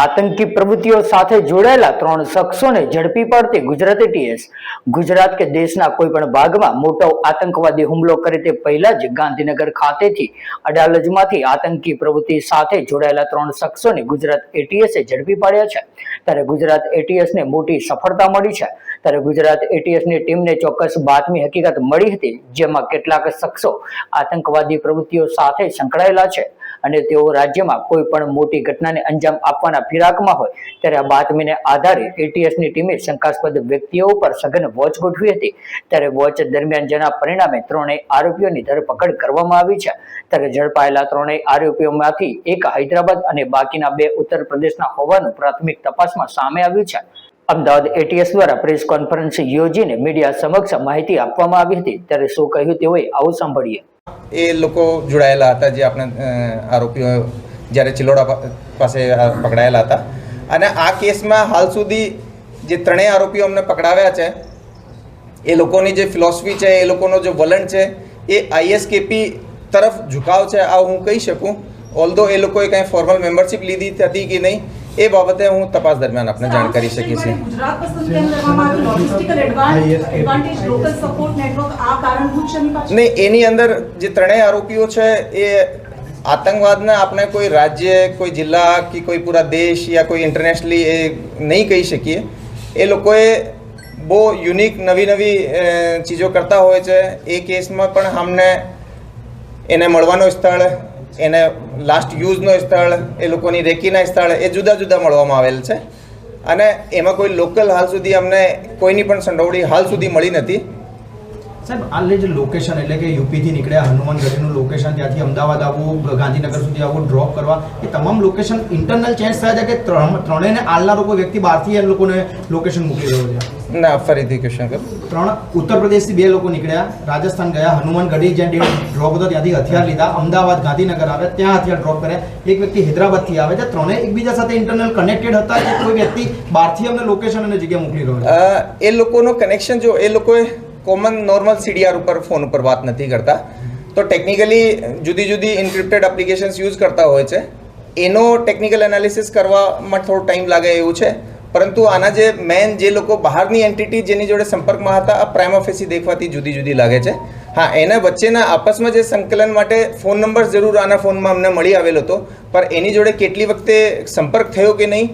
આતંકી પ્રવૃત્તિઓ સાથે જોડાયેલા ત્રણ શખ્સોને ઝડપી પાડતી ગુજરાત એટીએસ ગુજરાત કે દેશના કોઈ પણ ભાગમાં મોટો આતંકવાદી હુમલો કરે તે પહેલા જ ગાંધીનગર ખાતેથી અડાલજમાંથી આતંકી પ્રવૃત્તિ સાથે જોડાયેલા ત્રણ શખ્સોને ગુજરાત એટીએસે ઝડપી પાડ્યા છે. ત્યારે ગુજરાત એટીએસને મોટી સફળતા મળી છે. ત્યારે ગુજરાત એટીએસની ટીમને ચોક્કસ બાતમી હકીકત મળી હતી, જેમાં કેટલાક શખ્સો આતંકવાદી પ્રવૃત્તિઓ સાથે સંકળાયેલા છે. અને તેઓ રાજ્યમાં કોઈ પણ મોટી ઘટનાને અંજામ આપવાના ફિરાકમાં હોય, ત્યારે આ બાતમીને આધારે એટીએસની ટીમે શંકાસ્પદ વ્યક્તિઓ ઉપર સઘન વોચ ગોઠવી હતી. ત્યારે વોચ દરમિયાન જેના પરિણામે ત્રણેય આરોપીઓની ધરપકડ કરવામાં આવી છે. ત્યારે ઝડપાયેલા ત્રણેય આરોપીઓમાંથી એક હૈદરાબાદ અને બાકીના બે ઉત્તર પ્રદેશના હોવાનું પ્રાથમિક તપાસમાં સામે આવ્યું છે. અમદાવાદ એટીએસ દ્વારા પ્રેસ કોન્ફરન્સ યોજીને મીડિયા સમક્ષ માહિતી આપવામાં આવી હતી. ત્યારે શું કહ્યું તેઓએ આવું સાંભળીએ. એ લોકો જોડાયેલા હતા જે આપણે આરોપીઓ જ્યારે ચિલોડા પાસે પકડાયેલા હતા. અને આ કેસમાં હાલ સુધી જે ત્રણેય આરોપીઓ અમને પકડાવ્યા છે, એ લોકોની જે ફિલોસફી છે, એ લોકોનો જે વલણ છે, એ આઈએસકેપી તરફ ઝુકાવ છે, આ હું કહી શકું. ઓલ્ધો એ લોકોએ કંઈ ફોર્મલ મેમ્બરશિપ લીધી હતી કે નહીં એ બાબતે હું તપાસ દરમિયાન આપને જાણ કરી શકીશ ગુજરાત પસંદ કેમ કરવામાં આવ્યું? Logistical advantage local support network આ કારણભૂત છે નહીં એની અંદર જે ત્રણેય આરોપીઓ છે એ આતંકવાદના આપણે કોઈ રાજ્ય કોઈ જિલ્લા કે કોઈ પૂરા દેશ યા કોઈ ઇન્ટરનેશનલી એ નહીં કહી શકીએ. એ લોકોએ બહુ યુનિક નવી નવી ચીજો કરતા હોય છે. એ કેસમાં પણ અમને એને મળવાનું સ્થળ એને લાસ્ટ યુઝનો સ્થળ, એ લોકોની રેકીના સ્થળ, એ જુદા જુદા મળવામાં આવેલ છે. અને એમાં કોઈ લોકલ હાલ સુધી અમને કોઈની પણ સંડોવણી હાલ સુધી મળી નથી. સાહેબ, આ જે લોકેશન એટલે કે યુપીથી નીકળ્યા હનુમાનગઢીનું લોકેશન ત્યાંથી અમદાવાદ આવવું ગાંધીનગર સુધી આવવું ડ્રોપ કરવા, એ તમામ લોકેશન ઇન્ટરનલ ચેન્જ થયા છે કે ત્રણ ત્રણેયને આલનારો કોઈ વ્યક્તિ બહારથી એ લોકોને લોકેશન મૂકી રહ્યો છે? ના ફરીથી ક્વેશ્ચન કર. ત્રણ ઉત્તર પ્રદેશથી બે લોકો નીકળ્યા. રાજસ્થાન ગયા હનુમાનગઢી જ્યાં ડ્રોપ હતો ત્યાંથી હથિયાર લીધા. અમદાવાદ ગાંધીનગર આવે ત્યાં હથિયાર ડ્રોપ કર્યા. એક વ્યક્તિ હૈદરાબાદથી આવે છે. ત્રણે એકબીજા સાથે ઇન્ટરનલ કનેક્ટેડ હતા કે કોઈ વ્યક્તિ બહારથી અમને લોકેશન અને જગ્યા મોકલી રહ્યો છે? એ લોકોનો કનેક્શન જો એ લોકોએ કોમન નોર્મલ સીડીઆર ઉપર ફોન ઉપર વાત નથી કરતા. તો ટેકનિકલી જુદી જુદી ઇન્ક્રિપ્ટેડ એપ્લિકેશન્સ યુઝ કરતા હોય છે. એનો ટેકનિકલ એનાલિસિસ કરવામાં થોડો ટાઈમ લાગે એવું છે. પરંતુ આના જે મેન જે લોકો બહારની એન્ટિટી જેની જોડે સંપર્કમાં હતા આ પ્રાઇમ ઓફિસી દેખવાથી જુદી જુદી લાગે છે. હા એના વચ્ચેના આપસમાં જે સંકલન માટે ફોન નંબર જરૂર આના ફોનમાં અમને મળી આવેલો હતો પણ એની જોડે કેટલી વખતે સંપર્ક થયો કે નહીં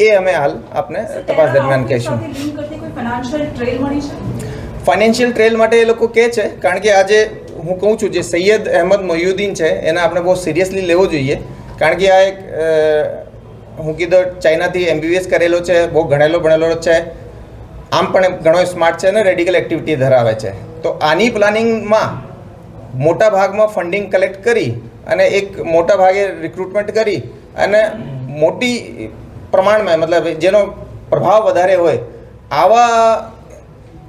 એ અમે હાલ આપને તપાસ દરમિયાન કહીશું. ફાઇનાન્શિયલ ટ્રેલ માટે એ લોકો કહે છે કારણ કે આજે હું કહું છું જે સૈયદ અહેમદ મોહ્યુદ્દીન છે એને આપણે બહુ સિરિયસલી લેવો જોઈએ કારણ કે આ એક હું કીધું ચાઇનાથી એમબીબીએસ કરેલો છે, બહુ ઘણેલો ભણેલો છે. આમ પણ ઘણો સ્માર્ટ છે અને રેડિકલ એક્ટિવિટી ધરાવે છે. તો આની પ્લાનિંગમાં મોટા ભાગમાં ફંડિંગ કલેક્ટ કરી અને એક મોટા ભાગે રિક્રુટમેન્ટ કરી અને મોટી પ્રમાણમાં, મતલબ જેનો પ્રભાવ વધારે હોય, આવા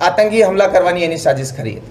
આતંકી હુમલા કરવાની એની સાજિશ ખરી હતી.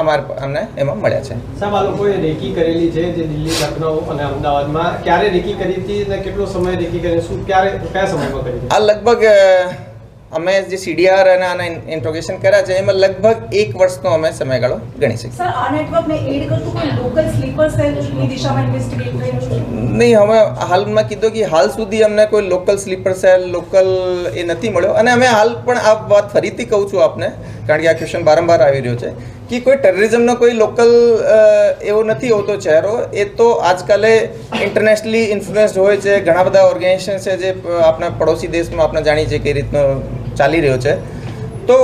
અમારે અમને એમાં મળ્યા છે. સાહેબ આ લોકોએ રેકી કરેલી છે જે દિલ્હી લખનઉ અને અમદાવાદમાં. ક્યારે રેકી કરી હતી અને કેટલો સમય રેકી કરી શું ક્યારે કયા સમયમાં કરી આ લગભગ અમે જે સીડીઆર અને આના ઇન્ટ્રોગેશન કર્યા છે એમાં લગભગ એક વર્ષનો અમે સમયગાળો ગણી શકીએ. સર આ નેટવર્કને એડ કરતું કોઈ લોકલ સ્લીપર સેલની દિશામાં ઇન્વેસ્ટિગેટ થઈ નહીં હવે હાલમાં કીધું કે હાલ સુધી અમને કોઈ લોકલ સ્લીપર સેલ લોકલ એ નથી મળ્યો. અને અમે હાલ પણ આ વાત ફરીથી કહું છું આપને કારણ કે આ ક્વેશ્ચન વારંવાર આવી રહ્યો છે. કે કોઈ ટેરરિઝમનો કોઈ લોકલ એવો નથી હોતો ચહેરો. એ તો આજકાલે ઇન્ટરનેશનલી ઇન્ફ્લુએન્સ્ડ હોય છે. ઘણા બધા ઓર્ગેનાઇઝેશન છે જે આપણા પડોશી દેશમાં આપણે જાણીએ છીએ કઈ રીતનો ચાલી રહ્યો છે. તો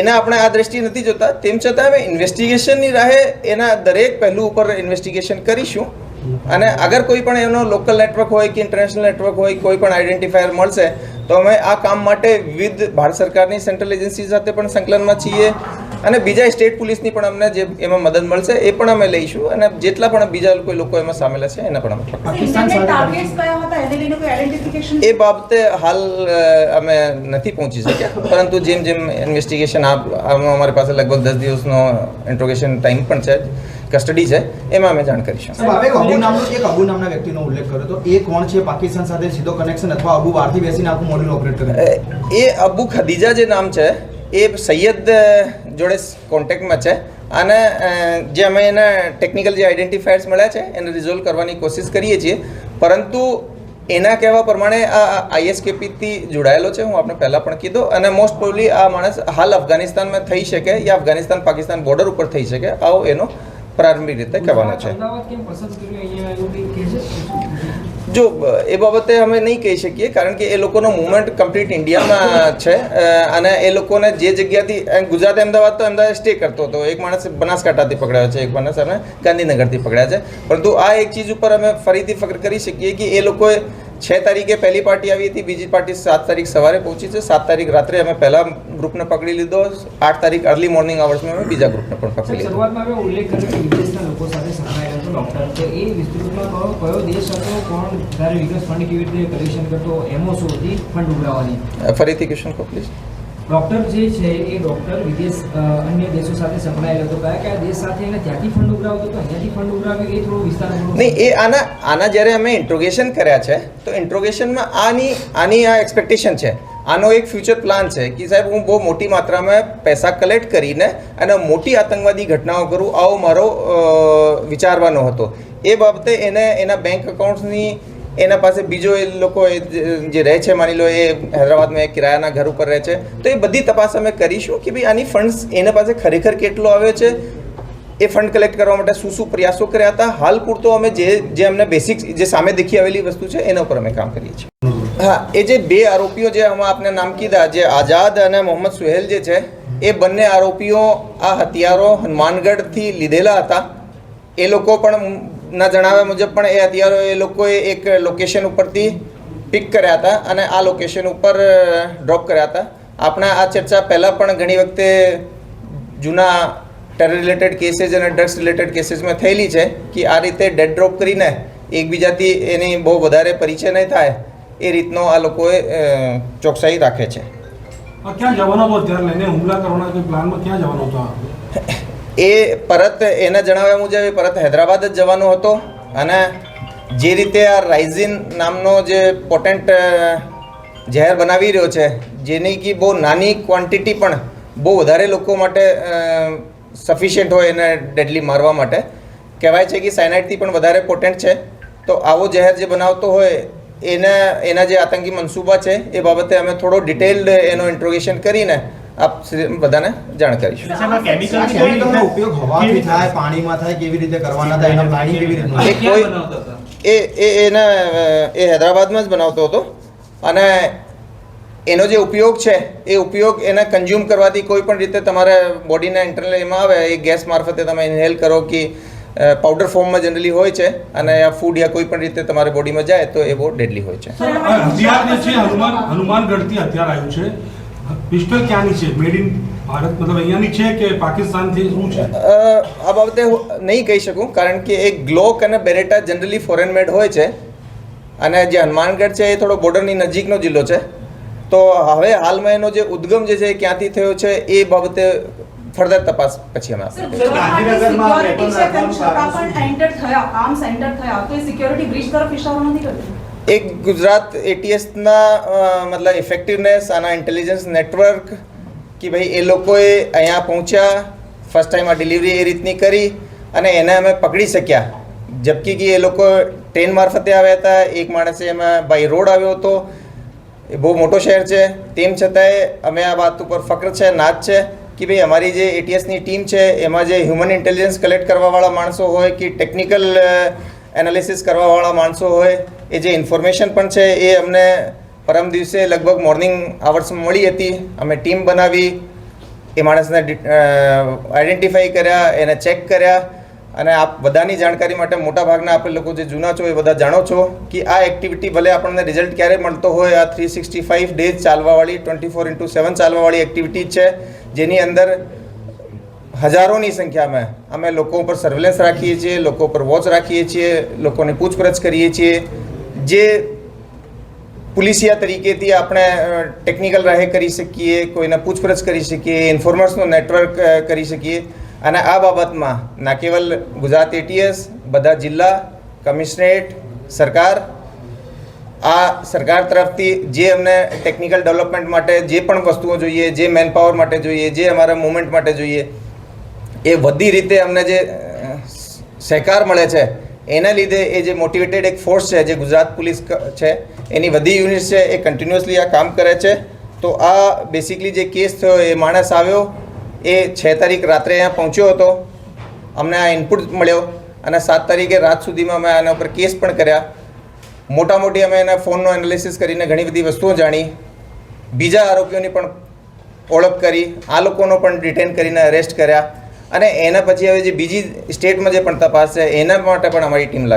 એના આપણે આ દ્રષ્ટિએ નથી જોતા. તેમ છતાં અમે ઇન્વેસ્ટિગેશનની રાહે એના દરેક પહેલું ઉપર ઇન્વેસ્ટિગેશન કરીશું. અને અગર કોઈ પણ એનો લોકલ નેટવર્ક હોય કે ઇન્ટરનેશનલ નેટવર્ક હોય, કોઈ પણ આઈડેન્ટિફાયર મળશે, તો અમે આ કામ માટે વિવિધ ભારત સરકારની સેન્ટ્રલ એજન્સી સાથે પણ સંકલનમાં છીએ. અને બીજા સ્ટેટ પોલીસની પણ અમને જે એમાં મદદ મળશે એ પણ અમે લઈશું. અને જેટલા પણ બીજા કોઈ લોકો એમાં સામેલ છે એના પણ અમે પાકિસ્તાન ઇન્ટરનેટ સાથે ટાર્ગેટ્સ કયા હતા એને લઈને કોઈ આઈડેન્ટિફિકેશન એ બાબતે હાલ અમે નથી પહોંચી શક્યા. પરંતુ જેમ જેમ ઇન્વેસ્ટિગેશન આમાં અમારી પાસે લગભગ દસ દિવસનો ઇન્ટ્રોગેશન ટાઈમ પણ છે કસ્ટડી છે એમાં અમે જાણ કરીશું. અબુ નામનો એક અબુ નામના વ્યક્તિનો ઉલ્લેખ કર્યો તો એ કોણ છે? પાકિસ્તાન સાથે સીધો કનેક્શન અથવા અબુ બહારથી બેસીને આખું મોડ્યુલ ઓપરેટ કરે એ અબુ ખદીજા જે નામ છે એ સૈયદ જોડે કોન્ટેક્ટમાં છે. અને જે અમે એના ટેકનિકલ જે આઈડેન્ટિફાયર્સ મળ્યા છે, એને રિઝોલ્વ કરવાની કોશિશ કરીએ છીએ. પરંતુ એના કહેવા પ્રમાણે આ આઈએસકેપીથી જોડાયેલો છે. હું આપણે પહેલાં પણ કીધું. અને મોસ્ટ પ્રોબલી આ માણસ હાલ અફઘાનિસ્તાનમાં થઈ શકે યા અફઘાનિસ્તાન પાકિસ્તાન બોર્ડર ઉપર થઈ શકે. આવો એનો પ્રારંભિક રીતે કહેવાનો છે? જો એ બાબતે અમે નહીં કહી શકીએ કારણ કે એ લોકોનો મુવમેન્ટ કમ્પ્લીટ ઇન્ડિયામાં છે અને એ લોકોને જે જગ્યાથી ગુજરાત અમદાવાદ તો અમદાવાદ સ્ટે કરતો હતો. એક માણસ બનાસકાંઠાથી પકડાયો છે એક માણસ અમે ગાંધીનગરથી પકડ્યા છે. પરંતુ આ એક ચીજ ઉપર અમે ફરીથી ફક્ર કરી શકીએ કે એ લોકોએ છ તારીખે પહેલી પાર્ટી આવી હતી બીજી પાર્ટી સાત તારીખ સવારે પહોંચી છે. સાત તારીખ રાત્રે અમે પહેલા ગ્રુપને પકડી લીધો. આઠ તારીખ અર્લી મોર્નિંગ આવર્સમાં અમે બીજા ગ્રુપને પણ પકડી લીધો. ડૉક્ટર તો એ વિસ્તૃતમાં કહો કયો દેશ હતો કોણ જ્યારે વિગત ફંડ કેવી રીતે કલેક્શન કરતો એમઓ શું હતી ફંડ ઉઘરાવવાની ફરીથી ક્વેશ્ચન કહો પ્લીઝ ડૉક્ટર જે છે એ ડૉક્ટર વિદેશ અન્ય દેશો સાથે સંકળાયેલો હતો. કયા કયા દેશ સાથે એને ત્યાંથી ફંડ ઉઘરાવતો હતો અહીંયાથી ફંડ ઉઘરાવ્યું એ થોડો વિસ્તાર નહીં એ આના આના જ્યારે અમે ઇન્ટ્રોગેશન કર્યા છે તો ઇન્ટ્રોગેશનમાં આની આની આ એક્સપેક્ટેશન છે. આનો એક ફ્યુચર પ્લાન છે કે સાહેબ હું બહુ મોટી માત્રામાં પૈસા કલેક્ટ કરીને અને મોટી આતંકવાદી ઘટનાઓ કરું, આવો મારો વિચારવાનો હતો. એ બાબતે એને એના બેંક એકાઉન્ટ્સની એના પાસે બીજો એ લોકો જે રહે છે, માની લો એ હૈદરાબાદમાં એક કિરાયાના ઘર ઉપર રહે છે, તો એ બધી તપાસ અમે કરીશું કે ભાઈ આની ફંડ્સ એના પાસે ખરેખર કેટલો આવ્યો છે, એ ફંડ કલેક્ટ કરવા માટે શું શું પ્રયાસો કર્યા હતા. હાલ પૂરતો અમે જે જે અમને બેસિક જે સામે દેખી આવેલી વસ્તુ છે, એના ઉપર અમે કામ કરીએ છીએ. હા, એ જે બે આરોપીઓ જે હમણાં આપને નામ કીધા, જે આઝાદ અને મોહમ્મદ સુહેલ જે છે, એ બંને આરોપીઓ આ હથિયારો હનુમાનગઢથી લીધેલા હતા. એ લોકો પણ ના જણાવ્યા મુજબ પણ એ હથિયારો એ લોકોએ એક લોકેશન ઉપરથી પિક કર્યા હતા અને આ લોકેશન ઉપર ડ્રોપ કર્યા હતા. આપણા આ ચર્ચા પહેલાં પણ ઘણી વખતે જૂના ટેરર રિલેટેડ કેસીસ અને ડ્રગ્સ રિલેટેડ કેસીસમાં થયેલી છે કે આ રીતે ડેડ ડ્રોપ કરીને એકબીજાથી એની બહુ વધારે પરિચય નહીં થાય. એ રીતનો આ લોકોએ ચોકસાઈ રાખે છે. ક્યાં જવાનો હતો અત્યારે લઈને? હુમલા કરવાના કોઈ પ્લાનમાં ક્યાં જવાનો હતો એ પરત એના જણાવ્યા મુજબ એ પરત હૈદરાબાદ જ જવાનો હતો અને જે રીતે આ રાઇઝિન નામનો જે પોટેન્ટ ઝેર બનાવી રહ્યો છે જેની કે બહુ નાની ક્વોન્ટિટી પણ બહુ વધારે લોકો માટે સફિશિયન્ટ હોય એને ડેડલી મારવા માટે. કહેવાય છે કે સાયનાઇડથી પણ વધારે પોટેન્ટ છે. તો આવો ઝેર જે બનાવતો હોય એના એના જે આતંકી મનસૂબા છે એ બાબતે અમે થોડો ડિટેલ્ડ એનો ઇન્ટ્રોગેશન કરીને આપ બધાને જાણ કરીશું. ઉપયોગ હવાથી થાય પાણીમાં થાય કેવી રીતે કરવાના થાય એના પ્લાનિંગ કેવી રીતનું એ એ એને એ હૈદરાબાદમાં જ બનાવતો હતો. અને એનો જે ઉપયોગ છે એ ઉપયોગ એને કન્ઝ્યુમ કરવાથી કોઈ પણ રીતે તમારા બોડીના ઇન્ટરનલ એમાં આવે એ ગેસ મારફતે તમે ઇન્હેલ કરો કે પાવડર ફોર્મમાં જનરલી હોય છે અને આ ફૂડ યા કોઈ પણ રીતે તમારે બોડીમાં જાય તો એ બહુ ડેડલી હોય છે. હથિયાર જે છે હનુમાન હનુમાનગઢથી હથિયાર આવ્યું છે. પિસ્ટલ ક્યાંની છે? મેડ ઇન ભારત મતલબ અહીંયાની છે કે પાકિસ્તાનથી શું છે? આ બાબતે હું નહીં કહી શકું કારણ કે એક ગ્લોક અને બેરેટા જનરલી ફોરેન મેડ હોય છે. અને જે હનુમાનગઢ છે એ થોડો બોર્ડરની નજીકનો જિલ્લો છે. તો હવે હાલમાં એનો જે ઉદ્ગમ જે છે એ ક્યાંથી થયો છે એ બાબતે ફર્ધર તપાસ પછી અમે આપીશું. સિક્યોરિટી છે પણ એન્ટર થયા આર્મ્સ એન્ટર થયા. તો સિક્યોરિટી બ્રિજ તરફ ઇશારો નથી કરતું? એક ગુજરાત એટીએસના મતલબ ઇફેક્ટિવનેસ આના ઇન્ટેલિજન્સ નેટવર્ક કે ભાઈ એ લોકોએ અહીંયા પહોંચ્યા ફર્સ્ટ ટાઈમ આ ડિલિવરી એ રીતની કરી અને એને અમે પકડી શક્યા. જબકી કે એ લોકો ટ્રેન મારફતે આવ્યા હતા એક માણસે એમાં બાય રોડ આવ્યો હતો. એ બહુ મોટો શહેર છે. તેમ છતાંય અમે આ વાત ઉપર ફક્ર છે નાચ છે. કે ભાઈ અમારી જે એટીએસની ટીમ છે, એમાં જે હ્યુમન ઇન્ટેલિજન્સ કલેક્ટ કરવાવાળા માણસો હોય કે ટેકનિકલ એનાલિસિસ કરવાવાળા માણસો હોય, એ જે ઇન્ફોર્મેશન પણ છે, એ અમને પરમ દિવસે લગભગ મોર્નિંગ આવર્સમાં મળી હતી. અમે ટીમ બનાવી, એ માણસને આઈડેન્ટિફાઈ કર્યા, એને ચેક કર્યા અને આપ બધાની જાણકારી માટે મોટાભાગના આપણે લોકો જે જૂના છો એ બધા જાણો છો કે આ એક્ટિવિટી ભલે આપણને રિઝલ્ટ ક્યારે મળતો હોય, આ થ્રી સિક્સટી ફાઇવ ડેઝ ચાલવાવાળી ટ્વેન્ટી ફોર ઇન્ટુ સેવન ચાલવાવાળી એક્ટિવિટી છે, જેની અંદર હજારોની સંખ્યામાં અમે લોકો ઉપર સર્વેલન્સ રાખીએ છીએ, લોકો ઉપર વોચ રાખીએ છીએ, લોકોની પૂછપરછ કરીએ છીએ. જે પોલીસિયા તરીકેથી આપણે ટેકનિકલ રાહે કરી શકીએ, કોઈને પૂછપરછ કરી શકીએ ઇન્ફોર્મર્સનું નેટવર્ક કરી શકીએ. અને આ બાબતમાં ના કેવલ ગુજરાત એટીએસ બધા જિલ્લા, કમિશનરેટ, સરકાર, આ સરકાર તરફથી જે અમને ટેકનિકલ ડેવલપમેન્ટ માટે જે પણ વસ્તુઓ જોઈએ, જે મેનપાવર માટે જોઈએ, જે અમારા મુવમેન્ટ માટે જોઈએ, એ બધી રીતે અમને જે સહકાર મળે છે, એના લીધે એ જે મોટિવેટેડ એક ફોર્સ છે, જે ગુજરાત પોલીસ છે, એની બધી યુનિટ છે, એ કન્ટિન્યુઅસલી આ કામ કરે છે. તો આ બેસિકલી જે કેસ થયો, એ માણસ આવ્યો એ છ તારીખ રાત્રે અહીંયા પહોંચ્યો હતો. અમને આ ઇનપુટ મળ્યો અને સાત તારીખે રાત સુધીમાં અમે આના ઉપર કેસ પણ કર્યા. મોટા મોટી અમે એના ફોનનો એનાલિસિસ કરીને ઘણી બધી વસ્તુઓ જાણી. બીજા આરોપીઓની પણ ઓળખ કરી, આ લોકોનો પણ ડિટેન કરીને અરેસ્ટ કર્યા. અને એના પછી હવે જે બીજી સ્ટેટમાં જે પણ તપાસ છે, એના માટે પણ અમારી ટીમ લાગી.